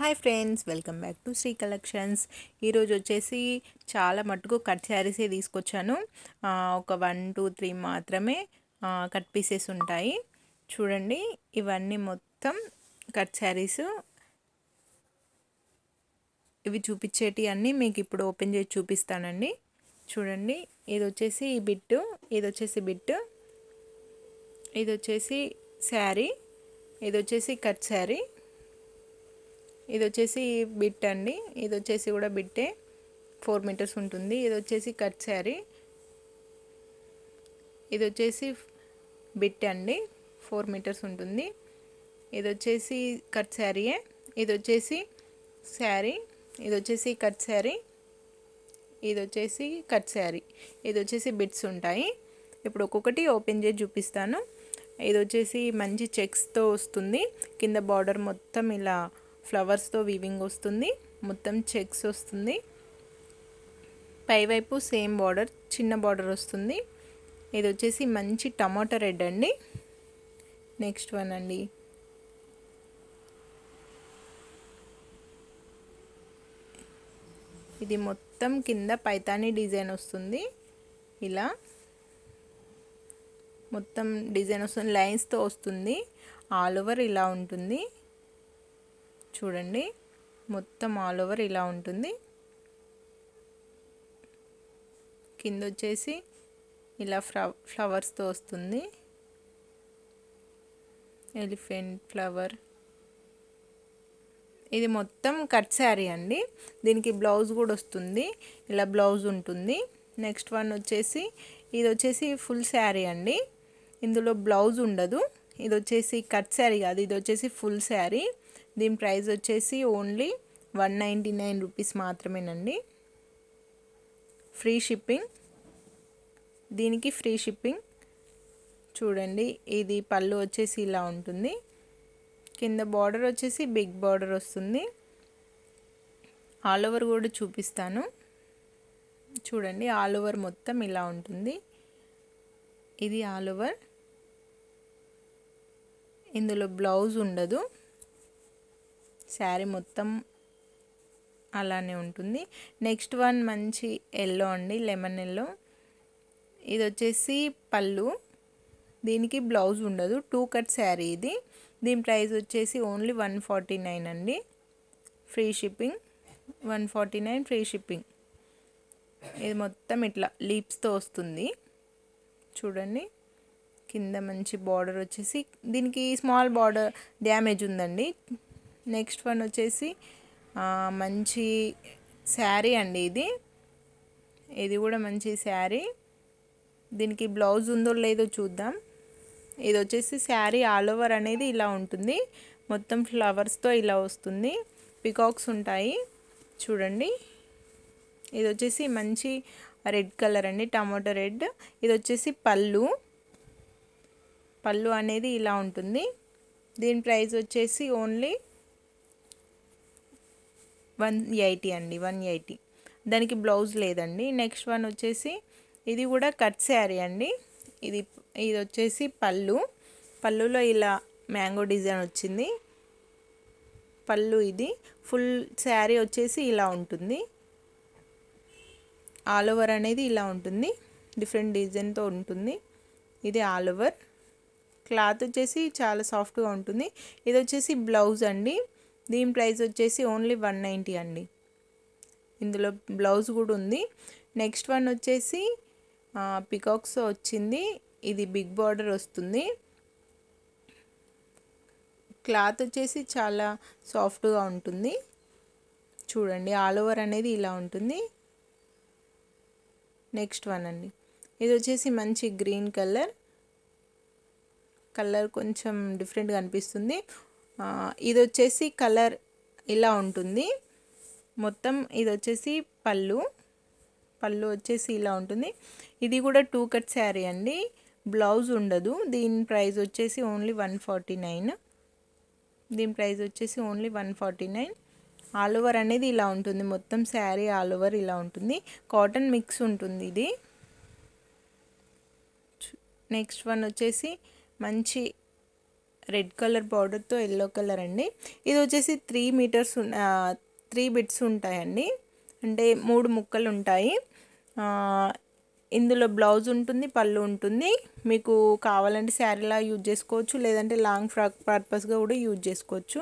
Hi friends welcome back to Shri collections. ఈరోజు వచ్చేసి చాలా మటుకు కట్ శారీసే తీసుకొచ్చాను. ఒక వన్ టూ త్రీ మాత్రమే కట్ పీసెస్ ఉంటాయి. చూడండి ఇవన్నీ మొత్తం కట్ శారీస్. ఇవి చూపించేటి అన్నీ మీకు ఇప్పుడు ఓపెన్ చేసి చూపిస్తానండి. చూడండి ఇది వచ్చేసి ఈ బిట్టు ఇది వచ్చేసి బిట్టు ఇది వచ్చేసి శారీ ఇది వచ్చేసి కట్ శారీ. ఇది వచ్చేసి బిట్ అండి. ఇది వచ్చేసి కూడా బిట్టే. ఫోర్ మీటర్స్ ఉంటుంది. ఇది వచ్చేసి కట్ శారీ. ఇది వచ్చేసి బిట్ అండి. ఫోర్ మీటర్స్ ఉంటుంది. ఇది వచ్చేసి కట్ శారీయే. ఇది వచ్చేసి శారీ. ఇది వచ్చేసి కట్ శారీ. ఇది వచ్చేసి కట్ శారీ. ఇది వచ్చేసి బిట్స్ ఉంటాయి. ఇప్పుడు ఒక్కొక్కటి ఓపెన్ చేసి చూపిస్తాను. ఇది వచ్చేసి మంచి చెక్స్తో వస్తుంది. కింద బార్డర్ మొత్తం ఇలా ఫ్లవర్స్తో వీవింగ్ వస్తుంది. మొత్తం చెక్స్ వస్తుంది. పైవైపు సేమ్ బార్డర్ చిన్న బార్డర్ వస్తుంది. ఇది వచ్చేసి మంచి టమాటా రెడ్ అండి. నెక్స్ట్ వన్ అండి. ఇది మొత్తం కింద పైతాని డిజైన్ వస్తుంది. ఇలా. మొత్తం డిజైన్ వస్తుంది లైన్స్తో వస్తుంది. ఆల్ ఓవర్ ఇలా ఉంటుంది. చూడండి. మొత్తం ఆల్ ఓవర్ ఇలా ఉంటుంది. కింద వచ్చేసి ఇలా ఫ్లవర్స్తో వస్తుంది. Elephant flower. ఇది మొత్తం కట్ శారీ అండి. దీనికి బ్లౌజ్ కూడా వస్తుంది. ఇలా బ్లౌజ్ ఉంటుంది. నెక్స్ట్ వన్ వచ్చేసి ఇది వచ్చేసి ఫుల్ శారీ అండి. ఇందులో బ్లౌజ్ ఉండదు. ఇది వచ్చేసి కట్ శారీ కాదు ఇది వచ్చేసి ఫుల్ శారీ. దీని ప్రైస్ వచ్చేసి only one ninety nine rupees మాత్రమేనండి. Free shipping. దీనికి ఫ్రీ షిప్పింగ్. చూడండి ఇది పళ్ళు వచ్చేసి ఇలా ఉంటుంది. కింద బార్డర్ వచ్చేసి బిగ్ బార్డర్ వస్తుంది. ఆల్ ఓవర్ కూడా చూపిస్తాను. చూడండి ఆల్ ఓవర్ మొత్తం ఇలా ఉంటుంది. ఇది ఆల్ ఓవర్. ఇందులో బ్లౌజ్ ఉండదు. శారీ మొత్తం అలానే ఉంటుంది. నెక్స్ట్ వన్ మంచి ఎల్లో అండి లెమన్ ఎల్లో. ఇది వచ్చేసి పళ్ళు. దీనికి బ్లౌజ్ ఉండదు. టూ కట్ శారీ ఇది. దీని ప్రైస్ వచ్చేసి ఓన్లీ వన్ ఫార్టీ నైన్ అండి. Free shipping. One forty nine free shipping. ఇది మొత్తం ఇట్లా లీప్స్తో వస్తుంది. చూడండి. కింద మంచి బార్డర్ వచ్చేసి దీనికి స్మాల్ బార్డర్ డ్యామేజ్ ఉందండి. నెక్స్ట్ వన్ వచ్చేసి మంచి శారీ అండి ఇది. ఇది కూడా మంచి శారీ. దీనికి బ్లౌజ్ ఉందో లేదో చూద్దాం. ఇది వచ్చేసి శారీ ఆల్ ఓవర్ అనేది ఇలా ఉంటుంది. మొత్తం ఫ్లవర్స్తో ఇలా వస్తుంది. పికాక్స్ ఉంటాయి. చూడండి. ఇది వచ్చేసి మంచి రెడ్ కలర్ అండి టమాటో రెడ్. ఇది వచ్చేసి పళ్ళు. పళ్ళు అనేది ఇలా ఉంటుంది. దీని ప్రైస్ వచ్చేసి ఓన్లీ వన్ ఎయిటీ అండి వన్ ఎయిటీ. దానికి బ్లౌజ్ లేదండి. నెక్స్ట్ వన్ వచ్చేసి ఇది కూడా కట్ శారీ అండి. ఇది ఇది వచ్చేసి పళ్ళు. పళ్ళులో ఇలా మ్యాంగో డిజైన్ వచ్చింది. పళ్ళు ఇది. ఫుల్ శారీ వచ్చేసి ఇలా ఉంటుంది. ఆల్ ఓవర్ అనేది ఇలా ఉంటుంది. డిఫరెంట్ డిజైన్తో ఉంటుంది. ఇది ఆల్ ఓవర్. క్లాత్ వచ్చేసి చాలా సాఫ్ట్గా ఉంటుంది. ఇది వచ్చేసి బ్లౌజ్ అండి. దీని ప్రైస్ వచ్చేసి ఓన్లీ వన్ నైంటీ అండి. ఇందులో బ్లౌజ్ కూడా ఉంది. నెక్స్ట్ వన్ వచ్చేసి పికాక్స్ వచ్చింది. ఇది బిగ్ బార్డర్ వస్తుంది. క్లాత్ వచ్చేసి చాలా సాఫ్ట్గా ఉంటుంది. చూడండి ఆల్ ఓవర్ అనేది ఇలా ఉంటుంది. నెక్స్ట్ వన్ అండి. ఇది వచ్చేసి మంచి గ్రీన్ కలర్. కలర్ కొంచెం డిఫరెంట్గా అనిపిస్తుంది. ఇది వచ్చేసి కలర్ ఇలా ఉంటుంది. మొత్తం ఇది వచ్చేసి పళ్ళు. పళ్ళు వచ్చేసి ఇలా ఉంటుంది. ఇది కూడా టూ కట్ శారీ అండి. బ్లౌజ్ ఉండదు. దీని ప్రైస్ వచ్చేసి ఓన్లీ వన్ ఫార్టీ నైన్. దీని ప్రైస్ వచ్చేసి only one forty nine. All over అనేది ఇలా ఉంటుంది. మొత్తం శారీ ఆల్ ఓవర్ ఇలా ఉంటుంది. కాటన్ మిక్స్ ఉంటుంది ఇది. నెక్స్ట్ వన్ వచ్చేసి మంచి రెడ్ కలర్ బార్డర్తో ఎల్లో కలర్ అండి. ఇది వచ్చేసి త్రీ మీటర్స్ త్రీ బిట్స్ ఉంటాయండి. అంటే మూడు ముక్కలు ఉంటాయి. ఇందులో బ్లౌజ్ ఉంటుంది పళ్ళు ఉంటుంది. మీకు కావాలంటే శారీలా యూజ్ చేసుకోవచ్చు లేదంటే లాంగ్ ఫ్రాక్ పర్పస్గా కూడా యూజ్ చేసుకోవచ్చు.